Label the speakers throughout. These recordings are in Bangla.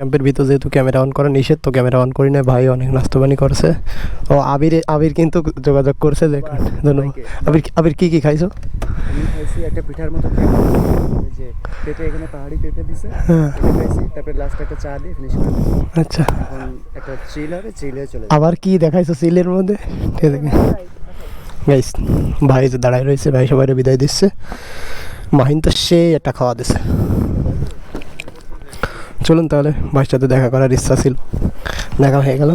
Speaker 1: ক্যাম্পের ভিতর যেহেতু ক্যামেরা অন করা নিষেধ তো ক্যামেরা অন করি না ভাই অনেক নাস্তবানি করছে। ও আবির আবির কিন্তু যোগাযোগ করছে যে ধন্যবাদ। আবির আবির কি কি খাইছো?
Speaker 2: আমি খাইছি একটা পিঠার মতো যে পেঁপে এখানে পাহাড়ি পেঁপে দিছে।
Speaker 1: হ্যাঁ।
Speaker 2: খাইছি তারপরে লাস্ট একটা চা দিয়ে ফিনিশ করে
Speaker 1: আচ্ছা।
Speaker 2: একটা চিল হবে চিল চলে
Speaker 1: আবার কি দেখাইছো সিলের মধ্যে? ঠিক আছে গাইস ভাই যে দাঁড়ায় রয়েছে ভাই সবাই বিদায় দিচ্ছে। মাহিন তো সে একটা খাওয়া দিছে। চলুন তাহলে ভাইয়ের সাথে দেখা করার ইচ্ছা ছিল। দেখা হয়ে গেল।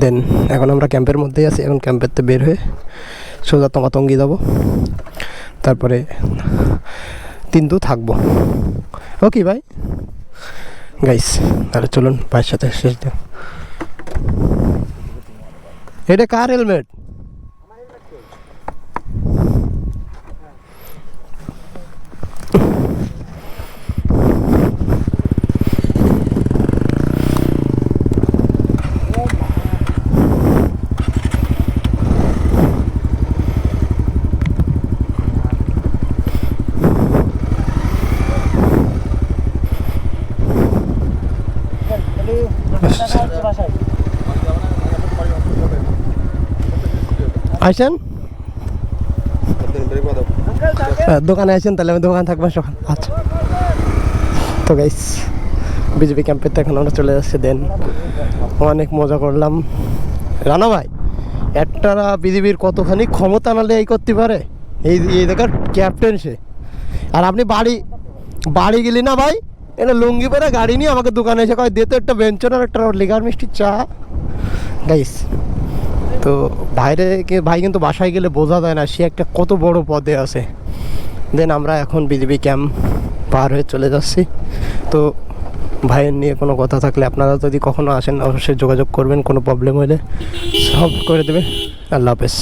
Speaker 1: দেন এখন আমরা ক্যাম্পের মধ্যেই আছি। এখন ক্যাম্পের তো বের হয়ে সোজা তমাতঙ্গি যাব। তারপরে তিনটু থাকব। ও ওকে ভাই? গাইস তাহলে চলুন ভাইয়ের সাথে শেষ দিন এটা কার হেলমেট? আইসেন দোকানে আছেন তাহলে আমি দোকান থাকব সকাল। আচ্ছা। তো গাইস বিজেপি ক্যাম্পের তো এখন আমরা চলে যাচ্ছি দেন অনেক মজা করলাম। রানা ভাই একটা বিজেপির কতখানি ক্ষমতা নালে এই করতে পারে? এই এই দেখার ক্যাপ্টেন সে। আর আপনি বাড়ি বাড়ি গেলি না ভাই? এটা লুঙ্গি পরে গাড়ি নিয়ে আমাকে দোকানে এসে কয়, দে তো একটা বেঞ্চন আর একটা লিগার মিষ্টি চা। গাইস তো বাইরে ভাই কিন্তু বাসায় গেলে বোঝা যায় না, সে একটা কত বড় পদে আছে। দেন আমরা এখন বিজেপি ক্যাম্প পার হয়ে চলে যাচ্ছি। তো ভাইয়ের নিয়ে কোনো কথা থাকলে আপনারা যদি কখনো আসেন, অবশ্যই যোগাযোগ করবেন, কোনো প্রবলেম হলে সলভ করে দেবে। আল্লাহ হাফেজ।